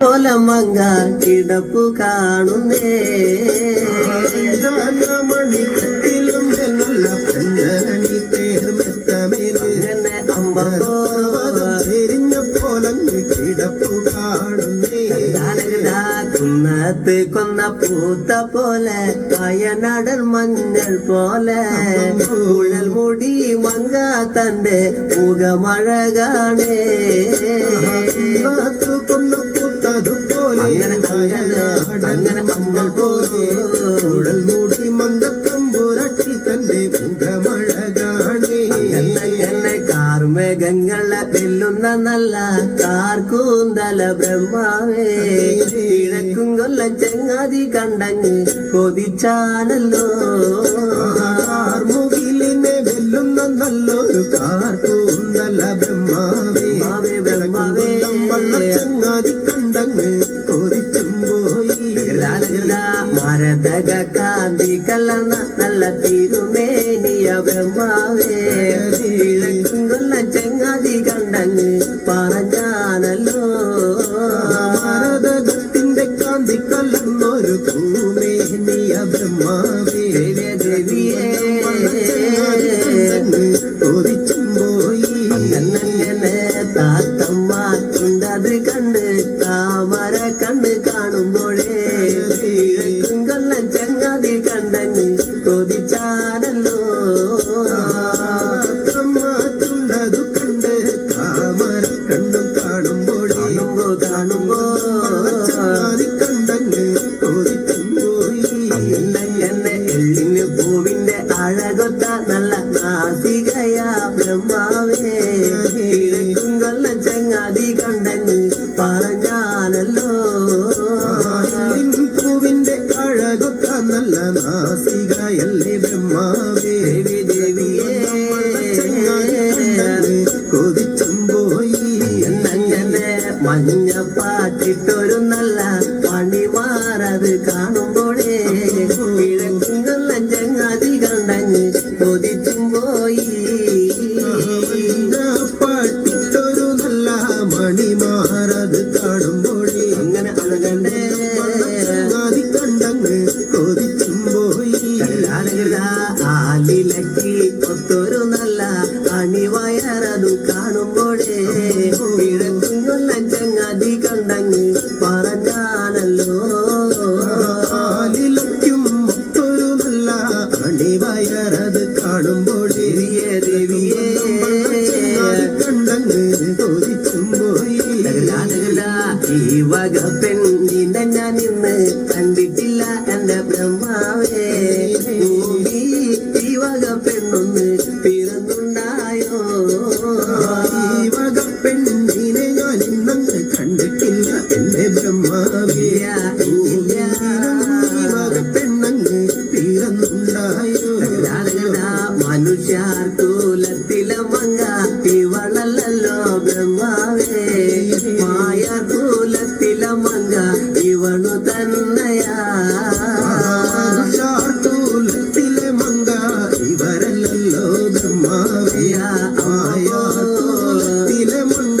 കോലമങ്ങ കിടപ്പു കാണുന്നേ. മണിക്കട്ടിലും പോലങ്ങ് കിടപ്പു കാണുന്നേ. കുന്നത്ത് കൊന്ന പൂത്ത പോലെ വയനാടൻ മഞ്ഞൾ പോലെ. കുഴൽ മുടി മങ്ക തന്റെ മുഖമഴകാണേ. കൊന്നു അമ്പ പോലെ ഉടൽ മൂടി മന്ദത്തമ്പുരട്ടി തന്റെ മുഖമഴ കാണേ. എന്നെ കാർമേഘങ്ങളെ വെല്ലുന്ന നല്ല കാർക്കൂന്തല ബ്രഹ്മാവേ. കിഴക്കും കൊല്ല ചെങ്ങാതി കണ്ടങ്ങ് കൊതിച്ചാണല്ലോ. കാർമുകിലിനെ വെല്ലുന്ന നല്ലൊരു കാർക്കൂന്തല ബ്രഹ്മാവേ. മരതക കാന്തി കലർന്ന നല്ല തിരുമേനിയ ബ്രഹ്മാവേ കൊല്ലം ചെങ്ങാതി കണ്ടങ്ങ് പറഞ്ഞാണല്ലോ. ഭാരതത്തിന്റെ കാന്തി കലർന്നൊരു ഭൂമേനിയ കണ്ടങ്ങ് കൊതിച്ചാടല്ലോ മാറ്റുണ്ടതു കണ്ട് താമര കണ്ണും കാണുമ്പോഴേ കാണുമ്പോ കണ്ടങ്ങ് എന്നെ എള്ളിന് പൂവിന്റെ അഴകൊത്ത നല്ല നാസികയാ ബ്രഹ്മാവേ. കൊല്ലം ചങ്ങാതി കണ്ടങ്ങ് മഞ്ഞപ്പാട്ടിട്ടൊരു നല്ല പണിമാറത് കാണുമ്പോഴേ. കിഴക്കും കൊല്ലം ചങ്ങാതി കണ്ടങ്ങ് കൊതിച്ചും പോയി. പാട്ടിട്ടൊരു നല്ല മണിമാറത് കാണുമ്പോഴേ. അങ്ങനെ അണകണ്ടേ കണ്ടങ്ങ് കൊതിച്ചും പോയി. ആലിലക്കി അണിവയറത് കാണുമ്പോഴേ ദേവിയേ ദേവിയേ കണ്ടങ്ങ് പോയി ഈ വക പെണ്ണിനെ ഞാൻ ഇന്ന് കണ്ടിട്ടില്ല എന്റെ ബ്രഹ്മാവേ. പെരുമാവേ മായ കൂലത്തിലമങ്ക ഇവണു തന്നയാ. കൂലത്തിലെ മങ്ക ഇവരല്ലല്ലോ ബ്രഹ്മാവയാ മായ കൂലത്തിലെ മങ്ക